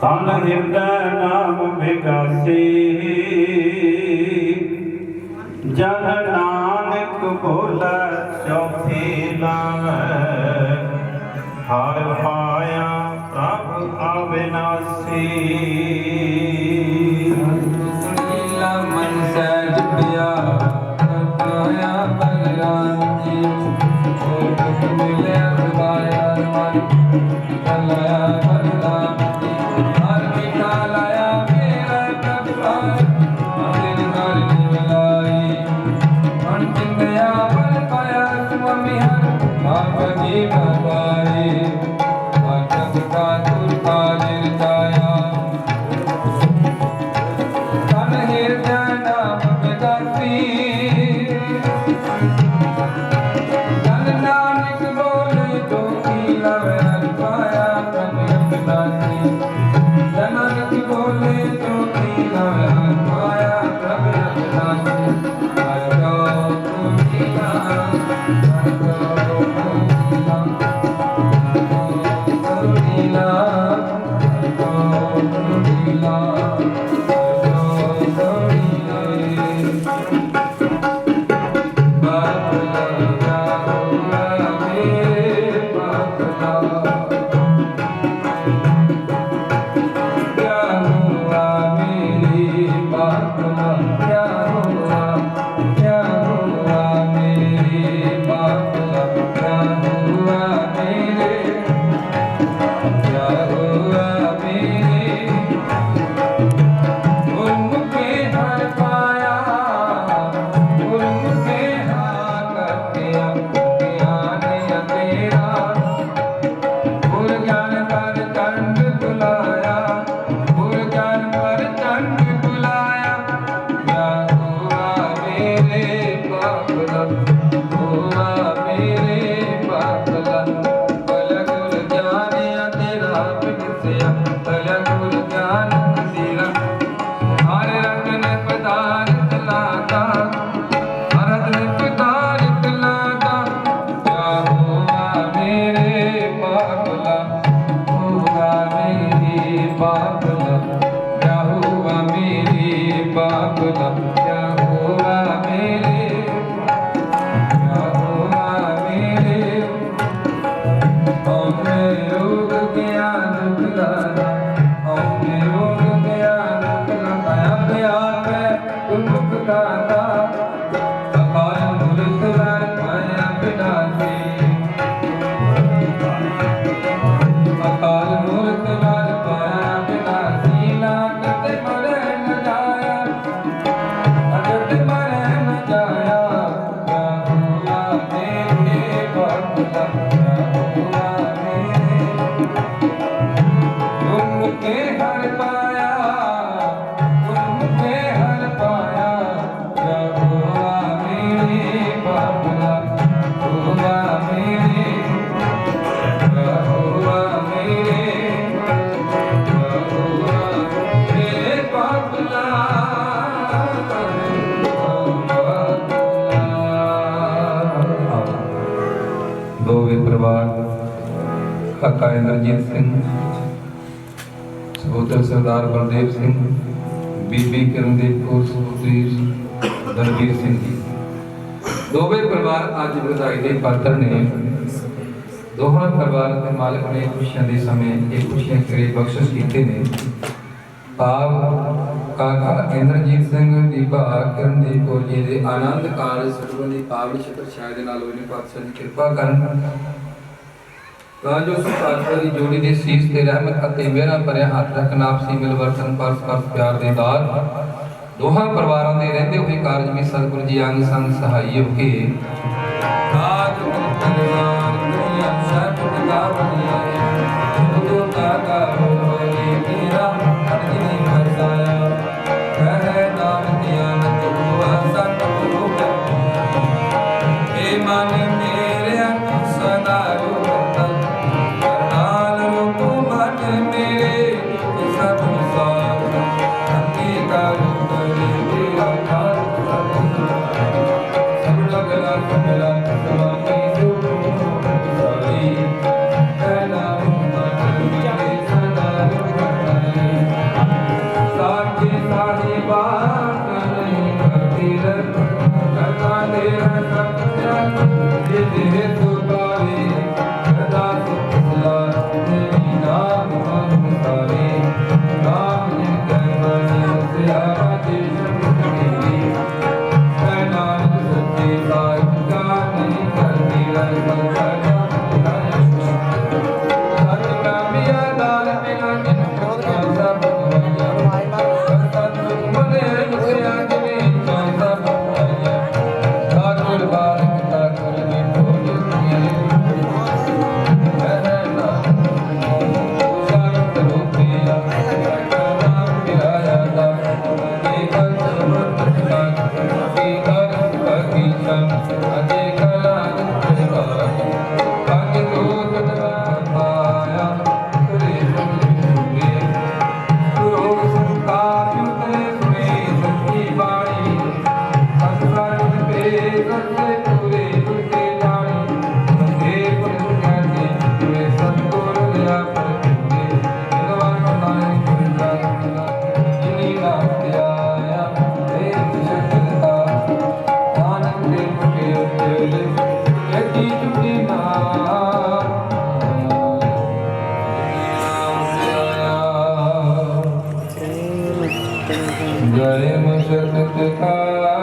ਤਨ ਹਿਰਦੈ ਨਾਮ ਵਿਗਾਸੀ। ਜਨ ਨਾਨਕ ਬੋਲੇ ਚੌਥੀ ਲਾਵੇ ਹਰ ਪਾਇਆ ਪ੍ਰਭ ਅਵਿਨਾਸੀ ਪ੍ਰਭ ਅਬਿਨਾਸੀ ਜਨ ਨਾਨਕ ਬੋਲੇ ਜੋ ਕੀ ਲਵੈ ਪਾਇਆ ਪ੍ਰਭ ਅਬਿਨਾਸੀ ਆਜੋ ਤੁਮੀਨਾ ਆਜੋ ਤੁਮੀਨਾ ਕਰੁਣੀਲਾ ਆਜੋ ਕਰੁਣੀਲਾ ਮੇਰੇ ਦੋਵੇਂ ਪਰਿਵਾਰ ਕਾਕਾ ਇੰਦਰਜੀਤ ਸਿੰਘ, ਸਹੋਦਰ ਸਰਦਾਰ ਬਲਦੇਵ ਸਿੰਘ, ਬੀਬੀ ਕਿਰਨਦੀਪ ਕੌਰ ਸਹੋਦਰੀ ਦਰਬੀਰ ਸਿੰਘ ਜੀ। ਦੋਵੇਂ ਪਰਿਵਾਰ ਅੱਜ ਵਧਾਈ ਦੇ ਪਾਤਰ ਨੇ। ਦੋਹਾਂ ਪਰਿਵਾਰ ਦੇ ਮਾਲਕ ਨੇ ਖੁਸ਼ੀਆਂ ਦੇ ਸਮੇਂ ਇਹ ਖੁਸ਼ੀਆਂ ਕਰੇ ਬਖਸ਼ਿਸ਼ ਕੀਤੇ ਨੇ। ਆਪ ਕਾਕਾ ਇੰਦਰਜੀਤ ਸਿੰਘ, ਬੀਬਾ ਕਿਰਨਦੀਪ ਕੌਰ ਜੀ ਦੇ ਆਨੰਦ ਕਾਰਜ ਸਤਿਗੁਰਾਂ ਦੀ ਪਾਵਨ ਸ਼ਕਰ ਛਾਇਆ ਦੇ ਨਾਲ ਹੋਏ ਨੇ ਪਾਤਸ਼ਾਹ ਦੀ ਕਿਰਪਾ ਕਰਨ ਤਾਂ ਜੋ ਸੁਖਾਤਮਾ ਦੀ ਜੋੜੀ ਦੇ ਸੀਸ ਤੇ ਰਹਿਮਤ ਅਤੇ ਮਿਹਰਾਂ ਭਰਿਆ ਹੱਥ ਰੱਖਣ ਆਪਸੀ ਮਿਲਵਰਤਨ ਪਰਸ ਪਰਸ ਪਿਆਰ ਦੇ ਦਾਤ ਦੋਹਾਂ ਪਰਿਵਾਰਾਂ ਦੇ ਰਹਿੰਦੇ ਹੋਏ ਕਾਰਜ ਵਿੱਚ ਸਤਿਗੁਰੂ ਜੀ ਅੰਗ ਸੰਗ ਸਹਾਈ ਹੋ ਕੇ ਰਾਜ ਪਰਿਵਾਰ जय मुशत काया